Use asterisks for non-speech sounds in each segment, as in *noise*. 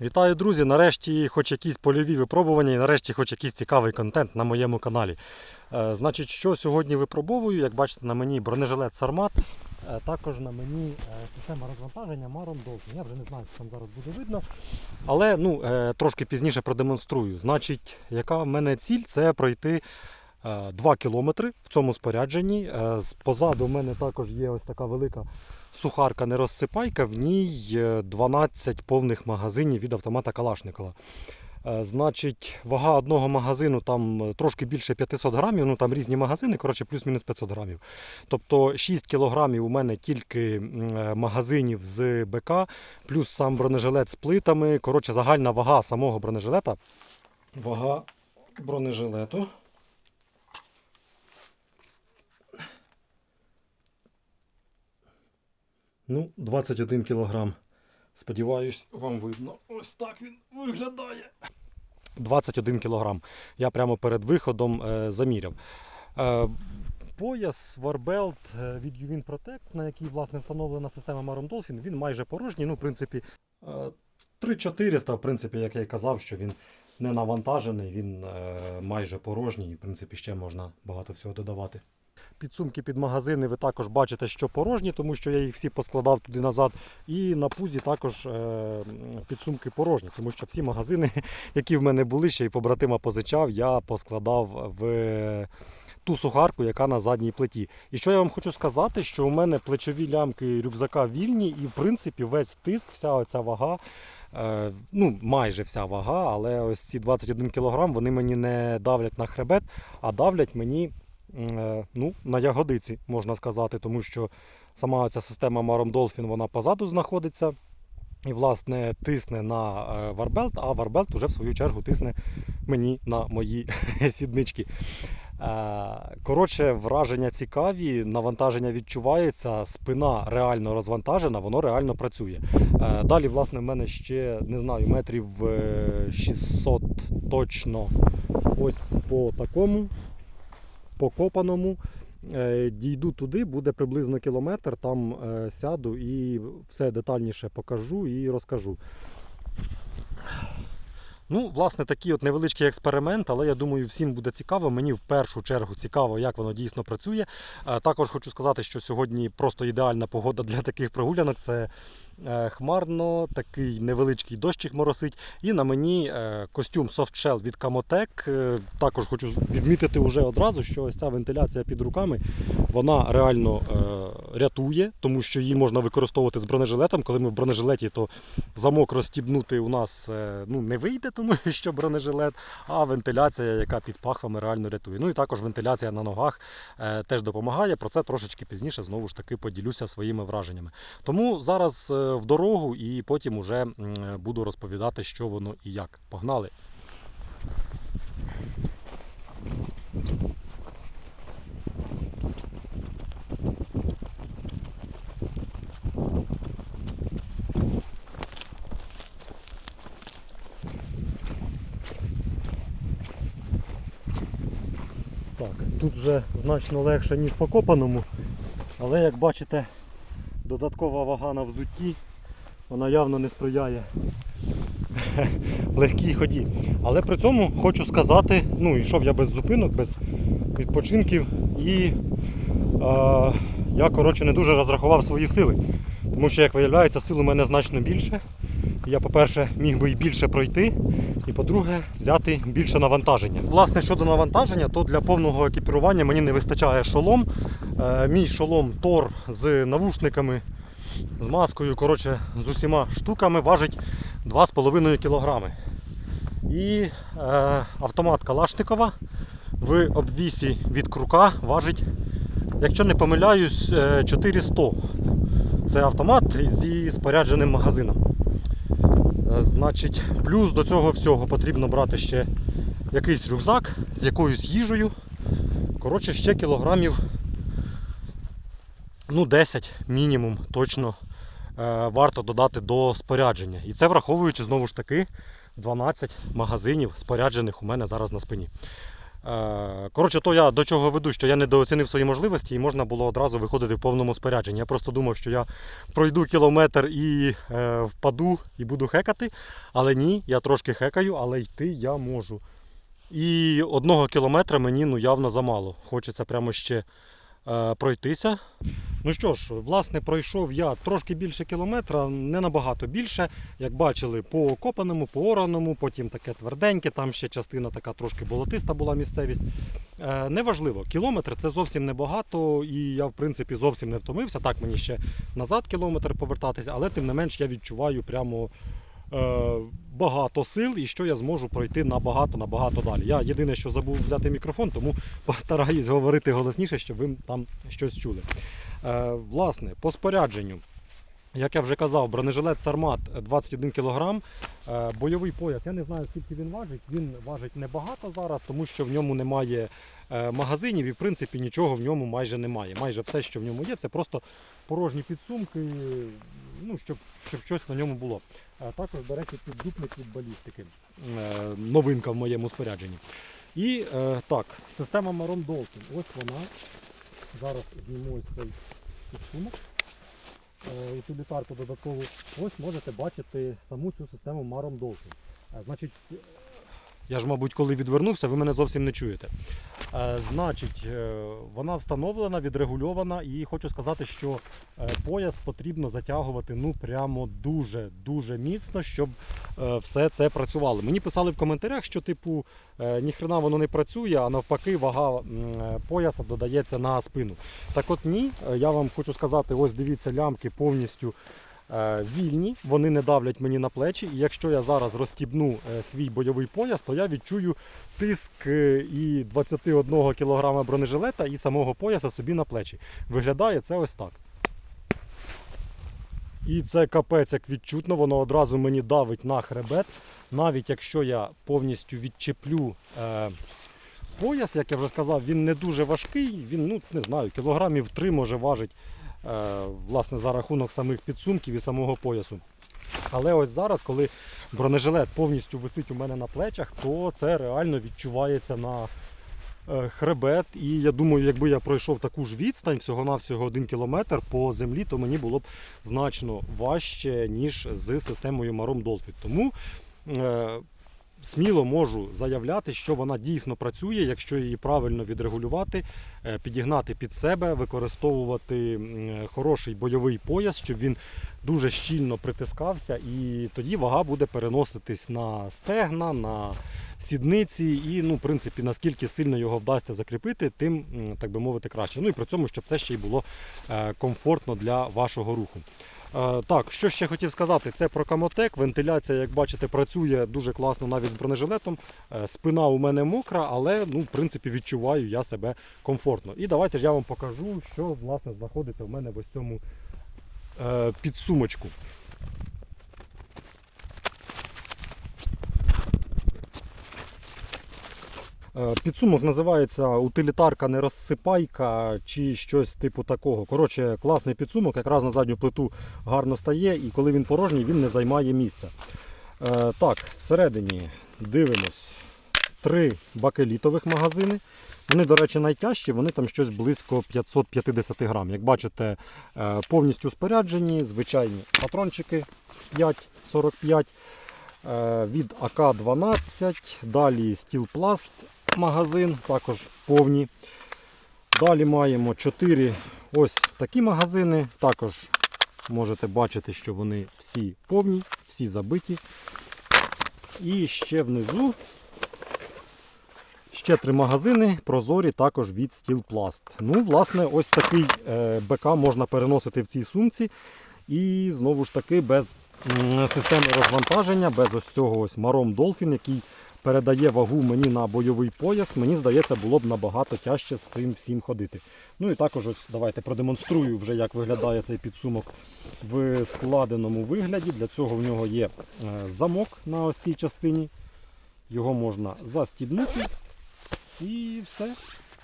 Вітаю, друзі! Нарешті хоч якісь польові випробування і нарешті хоч якийсь цікавий контент на моєму каналі. Е, значить, що сьогодні випробовую, як бачите, на мені бронежилет Сармат, е, також на мені е, система розвантаження Maron Dolphin. Я вже не знаю, що там зараз буде видно. Але ну, трошки пізніше продемонструю. Значить, яка в мене ціль це пройти 2 кілометри в цьому спорядженні. Позаду в мене також є ось така велика сухарка не розсипайка, в ній е, 12 повних магазинів від автомата Калашникова. Е, Значить, вага одного магазину там е, трошки більше 500 грамів, ну там різні магазини, коротше, плюс-мінус 500 грамів. Тобто 6 кілограмів у мене тільки е, магазинів з БК, плюс сам бронежилет з плитами. Коротше, загальна вага самого бронежилета. Вага бронежилету. Ну, 21 кілограм. Сподіваюсь, вам видно. Ось так він виглядає. 21 кілограм. Я прямо перед виходом е, заміряв. Е, пояс Варбелт е, від Uvin Protect, на який власне встановлена система Maron Dolphin, він майже порожній. Ну, в принципі, е, 3400, в принципі, як я й казав, що він не навантажений, він е, майже порожній, і в принципі ще можна багато всього додавати. Підсумки під магазини ви також бачите, що порожні, тому що я їх всі поскладав туди назад. І на пузі також е, підсумки порожні, тому що всі магазини, *laughs* які в мене були, ще й побратима позичав, я поскладав в ту сухарку, яка на задній плиті. І що я вам хочу сказати, що у мене плечові лямки рюкзака вільні, і в принципі весь тиск, вся оця вага. е, Ну, майже вся вага, але ось ці 21 кг вони мені не давлять на хребет, а давлять мені ну, на ягодиці, можна сказати, тому що сама ця система Marom Dolphin вона позаду знаходиться. І, власне, тисне на е, варбелт, а варбелт уже в свою чергу тисне мені на мої *laughs* сіднички. Е, Коротше, враження цікаві, навантаження відчувається, спина реально розвантажена, воно реально працює. Е, Далі, власне, в мене ще не знаю, метрів е, 600 точно ось по такому покопаному. Е, Дійду туди, буде приблизно кілометр, там е, сяду і все детальніше покажу і розкажу. Ну, власне, такий от невеличкий експеримент, але я думаю, всім буде цікаво. Мені в першу чергу цікаво, як воно дійсно працює. Е, Також хочу сказати, що сьогодні просто ідеальна погода для таких прогулянок. Це хмарно, такий невеличкий дощик моросить. І на мені е, костюм Soft Shell від Camotec. Е, Також хочу відмітити вже одразу, що ось ця вентиляція під руками вона реально е, рятує, тому що її можна використовувати з бронежилетом. Коли ми в бронежилеті, то замок розстібнути у нас е, ну, не вийде, тому *laughs* що бронежилет, а вентиляція, яка під пахвами, реально рятує. Ну і також вентиляція на ногах е, теж допомагає. Про це трошечки пізніше знову ж таки поділюся своїми враженнями. Тому зараз е, в дорогу і потім уже буду розповідати, що воно і як. Погнали! Тут вже значно легше, ніж по копаному, але як бачите, додаткова вага на взутті, вона явно не сприяє *laughs* легкій ході. Але при цьому хочу сказати, ну йшов я без зупинок, без відпочинків і е, я коротше не дуже розрахував свої сили. Тому що, як виявляється, сил у мене значно більше. Я, по-перше, міг би і більше пройти, і по-друге, взяти більше навантаження. Власне, щодо навантаження, то для повного екіпірування мені не вистачає шолом. Е, Мій шолом Тор з навушниками, з маскою, коротше, з усіма штуками важить 2,5 кг. І е, автомат Калашникова в обвісі від крука важить, якщо не помиляюсь, е, 400. Це автомат зі спорядженим магазином. Е, Значить, плюс до цього всього потрібно брати ще якийсь рюкзак з якоюсь їжею. Коротше, ще кілограмів ну, 10 мінімум точно е, варто додати до спорядження. І це враховуючи знову ж таки 12 магазинів споряджених у мене зараз на спині. Е, Коротше, то я до чого веду, що я недооцінив свої можливості і можна було одразу виходити в повному спорядженні. Я просто думав, що я пройду кілометр і е, впаду і буду хекати. Але ні, я трошки хекаю, але йти я можу. І одного кілометра мені ну, явно замало. Хочеться прямо ще е, пройтися. Ну що ж, власне, пройшов я трошки більше кілометра, не набагато більше. Як бачили, по окопаному, по ораному, потім таке тверденьке, там ще частина така трошки болотиста була місцевість. Е, неважливо, кілометр це зовсім небагато, і я, в принципі, зовсім не втомився. Так, мені ще назад кілометр повертатися, але тим не менш я відчуваю прямо е, багато сил і що я зможу пройти набагато-набагато далі. Я єдине, що забув взяти мікрофон, тому *laughs* постараюсь говорити голосніше, щоб ви там щось чули. Е, власне, по спорядженню. Як я вже казав, бронежилет Сармат 21 кг, е, бойовий пояс. Я не знаю, скільки він важить. Він важить небагато зараз, тому що в ньому немає е, магазинів і в принципі нічого в ньому майже немає. Майже все, що в ньому є, це просто порожні підсумки, ну, щоб, щоб щось на ньому було. Також, до речі, піддупник від балістики. Новинка в моєму спорядженні. І так, система Maron Dolphin. Ось вона. Зараз зніму ось цей підсумок. Е, Утилітарку додаткову. Ось можете бачити саму цю систему маром. Е, Значить, я ж, мабуть, коли відвернувся, ви мене зовсім не чуєте. Е, Значить, е, вона встановлена, відрегульована, і хочу сказати, що е, пояс потрібно затягувати ну прямо дуже-дуже міцно, щоб все це працювало. Мені писали в коментарях, що типу ніхрена воно не працює, а навпаки, вага пояса додається на спину. Так от ні, я вам хочу сказати, ось дивіться, лямки повністю вільні, вони не давлять мені на плечі. І якщо я зараз розстібну е, свій бойовий пояс, то я відчую тиск е, і 21 кг бронежилета і самого пояса собі на плечі. Виглядає це ось так. І це капець як відчутно, воно одразу мені давить на хребет. Навіть якщо я повністю відчеплю е, пояс, як я вже сказав, він не дуже важкий, він, ну не знаю, кілограмів 3 може важить е, власне, за рахунок самих підсумків і самого поясу. Але ось зараз, коли бронежилет повністю висить у мене на плечах, то це реально відчувається на е, хребет. І я думаю, якби я пройшов таку ж відстань, всього-навсього один кілометр по землі, то мені було б значно важче, ніж з системою Marom Dolphin. Тому е, сміло можу заявляти, що вона дійсно працює, якщо її правильно відрегулювати, е, підігнати під себе, використовувати хороший бойовий пояс, щоб він дуже щільно притискався, і тоді вага буде переноситись на стегна, на сідниці, і ну, в принципі, наскільки сильно його вдасться закріпити, тим, так би мовити, краще. Ну і при цьому, щоб це ще й було е, комфортно для вашого руху. Е, Так, що ще хотів сказати, це про Камотек. Вентиляція, як бачите, працює дуже класно навіть з бронежилетом. Е, Спина у мене мокра, але ну, в принципі відчуваю я себе комфортно. І давайте ж я вам покажу, що власне знаходиться в мене в ось цьому е, підсумочку. Підсумок називається утилітарка не розсипайка чи щось типу такого. Коротше, класний підсумок, якраз на задню плиту гарно стає, і коли він порожній, він не займає місця. Е, так, всередині дивимось три бакелітових магазини. Вони, до речі, найтяжчі, вони там щось близько 550 грам. Як бачите, е, повністю споряджені, звичайні патрончики 5,45 е, від АК-12, далі стілпласт магазин, також повні. Далі маємо 4 ось такі магазини. Також можете бачити, що вони всі повні, всі забиті. І ще внизу ще три магазини прозорі також від Steel Plast. Ну, власне, ось такий е, БК можна переносити в цій сумці. І знову ж таки без системи розвантаження, без ось цього ось Marom Dolphin, який передає вагу мені на бойовий пояс, мені здається, було б набагато тяжче з цим всім ходити. Ну і також ось давайте продемонструю вже, як виглядає цей підсумок в складеному вигляді. Для цього в нього є е, замок на ось цій частині. Його можна застібнути і все.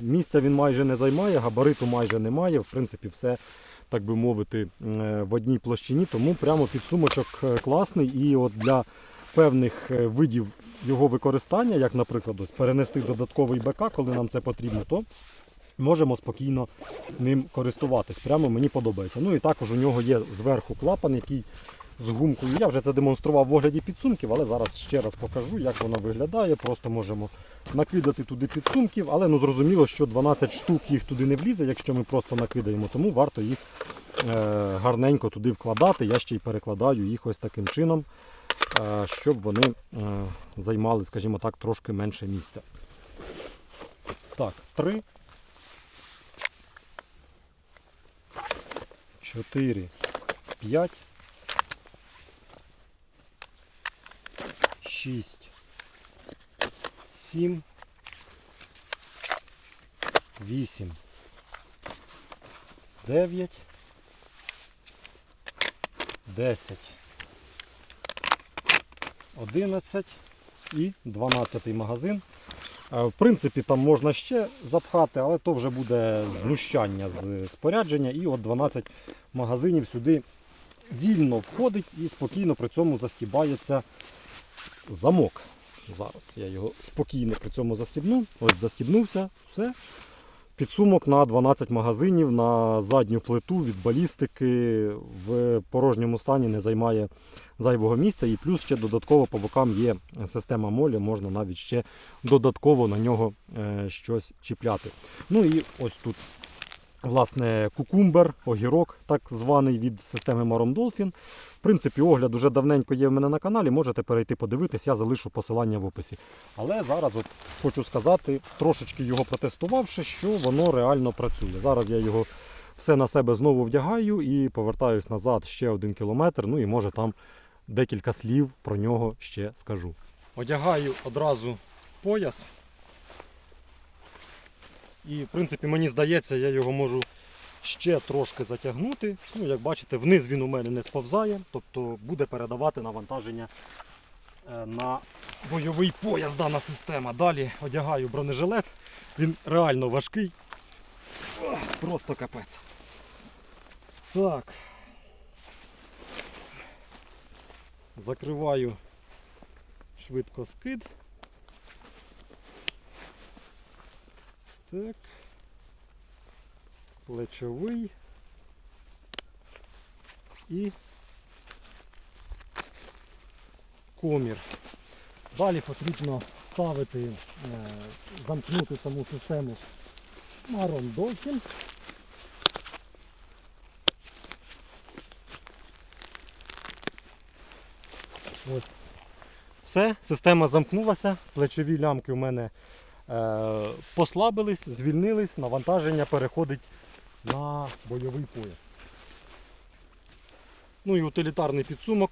Місця він майже не займає, габариту майже немає. В принципі, все, так би мовити, е, в одній площині. Тому прямо підсумочок е, класний. І от для певних видів його використання, як, наприклад, ось перенести додатковий БК, коли нам це потрібно, то можемо спокійно ним користуватись. Прямо мені подобається. Ну і також у нього є зверху клапан, який з гумкою. Я вже це демонстрував в огляді підсумків, але зараз ще раз покажу, як воно виглядає. Просто можемо накидати туди підсумків, але ну зрозуміло, що 12 штук їх туди не влізе, якщо ми просто накидаємо, тому варто їх е, гарненько туди вкладати. Я ще й перекладаю їх ось таким чином, е, щоб вони е, займали, скажімо так, трошки менше місця. Так, 3. 4, 5, 6, 7, 8, 9, 10, 11 і 12 магазин. Е, В принципі, там можна ще запхати, але то вже буде знущання з спорядження. І от 12 магазинів сюди вільно входить і спокійно при цьому застібається замок. Зараз я його спокійно при цьому застібну. Ось застібнувся, все. Підсумок на 12 магазинів на задню плиту від балістики в порожньому стані не займає зайвого місця. І плюс ще додатково по бокам є система молі, можна навіть ще додатково на нього е, щось чіпляти. Ну і ось тут власне кукумбер, огірок, так званий від системи Marom Dolphin. В принципі, огляд уже давненько є в мене на каналі, можете перейти подивитись, я залишу посилання в описі. Але зараз от хочу сказати, трошечки його протестувавши, що воно реально працює. Зараз я його все на себе знову вдягаю і повертаюсь назад ще один кілометр. Ну і може там декілька слів про нього ще скажу. Одягаю одразу пояс. І, в принципі, мені здається, я його можу ще трошки затягнути. Ну, як бачите, вниз він у мене не сповзає, тобто буде передавати навантаження е, на бойовий пояс дана система. Далі одягаю бронежилет. Він реально важкий. Просто капець. Так. Закриваю швидко скид. Так. Плечовий. І комір. Далі потрібно ставити, е, замкнути саму систему Dolphin. Ось. Все, система замкнулася, плечові лямки у мене послабились, звільнились, навантаження переходить на бойовий пояс. Ну і утилітарний підсумок.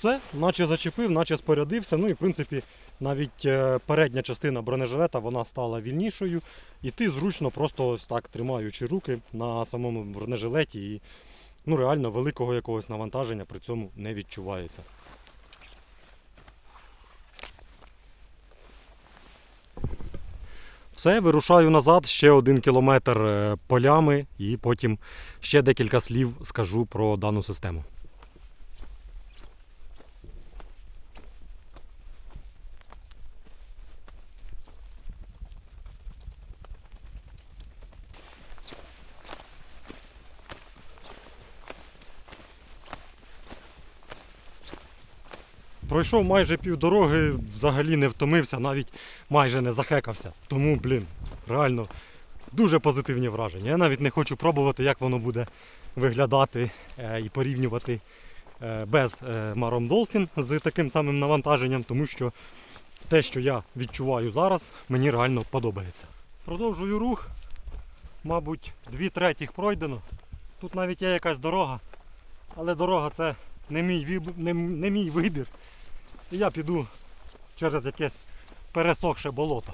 Все, наче зачепив, наче спорядився. Ну і в принципі навіть е, передня частина бронежилета вона стала вільнішою. Іти зручно, просто ось так тримаючи руки на самому бронежилеті і ну, реально великого якогось навантаження при цьому не відчувається. Все, вирушаю назад, ще один кілометр е, полями і потім ще декілька слів скажу про дану систему. Пройшов майже півдороги, взагалі не втомився, навіть майже не захекався. Тому, блін, реально дуже позитивні враження. Я навіть не хочу пробувати, як воно буде виглядати е, і порівнювати е, без е, Marom Dolphin з таким самим навантаженням, тому що те, що я відчуваю зараз, мені реально подобається. Продовжую рух. Мабуть, дві третіх пройдено. Тут навіть є якась дорога, але дорога це не мій, не, не мій вибір. Я піду через якесь пересохше болото.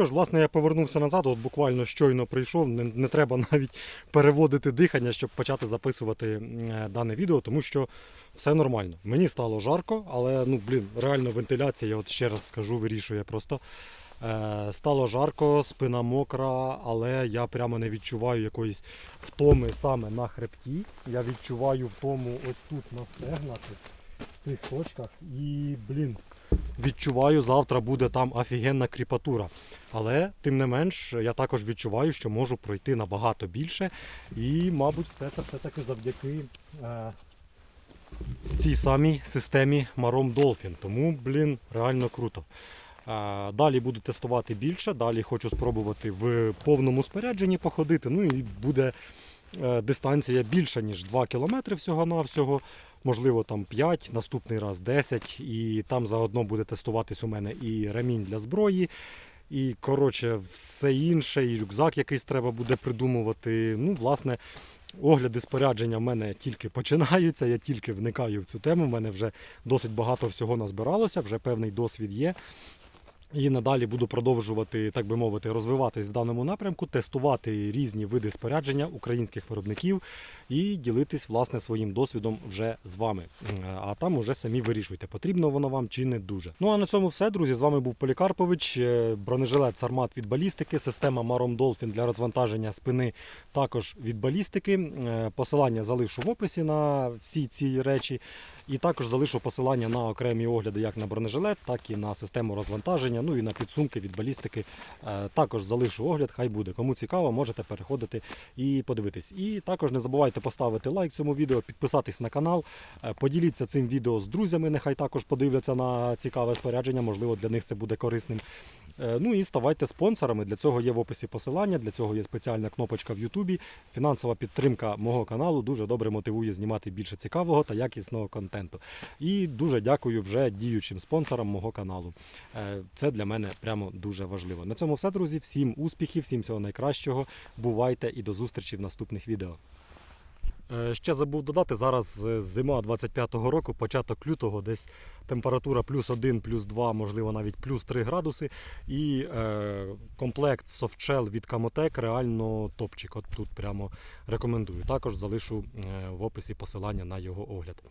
Що ж, власне, я повернувся назад, от буквально щойно прийшов. Не, не треба *laughs* навіть переводити дихання, щоб почати записувати е, дане відео, тому що все нормально. Мені стало жарко, але ну, блін, реально вентиляція, я от ще раз скажу, вирішує просто. Е, стало жарко, спина мокра, але я прямо не відчуваю якоїсь втоми саме на хребті. Я відчуваю втому ось тут на стегнах, в цих точках. І, блін, відчуваю, завтра буде там офігенна кріпатура. Але тим не менш, я також відчуваю, що можу пройти набагато більше. І, мабуть, все це все-таки завдяки е, цій самій системі Marom Dolphin. Тому, блін, реально круто. Е, Далі буду тестувати більше, далі хочу спробувати в повному спорядженні походити. Ну і буде е, дистанція більша, ніж 2 км всього-навсього. Можливо, там 5, наступний раз 10. І там заодно буде тестуватись у мене і ремінь для зброї. І, коротше, все інше, і рюкзак якийсь треба буде придумувати. Ну, власне, огляди спорядження в мене тільки починаються, я тільки вникаю в цю тему. У мене вже досить багато всього назбиралося, вже певний досвід є. І надалі буду продовжувати, так би мовити, розвиватись в даному напрямку, тестувати різні види спорядження українських виробників і ділитись власне своїм досвідом вже з вами. А там уже самі вирішуйте, потрібно воно вам чи не дуже. Ну а на цьому все, друзі. З вами був Полікарпович, е, бронежилет Сармат від балістики, система Marom Dolphin для розвантаження спини також від балістики. Е, Посилання залишу в описі на всі ці речі. І також залишу посилання на окремі огляди як на бронежилет, так і на систему розвантаження, ну і на підсумки від балістики. Е, Також залишу огляд, хай буде. Кому цікаво, можете переходити і подивитись. І також не забувайте поставити лайк цьому відео, підписатись на канал, е, поділіться цим відео з друзями, нехай також подивляться на цікаве спорядження, можливо, для них це буде корисним. Е, Ну і ставайте спонсорами. Для цього є в описі посилання, для цього є спеціальна кнопочка в Ютубі. Фінансова підтримка мого каналу дуже добре мотивує знімати більше цікавого та якісного контенту. І дуже дякую вже діючим спонсорам мого каналу. Е, Це для мене прямо дуже важливо. На цьому все, друзі. Всім успіхів, всім всього найкращого. Бувайте і до зустрічі в наступних відео. Е, Ще забув додати, зараз е, зима 25-го року, початок лютого, десь температура плюс 1, плюс 2, можливо навіть плюс 3 градуси. І е, комплект софтшел від Камотек реально топчик. От тут прямо рекомендую. Також залишу е, в описі посилання на його огляд.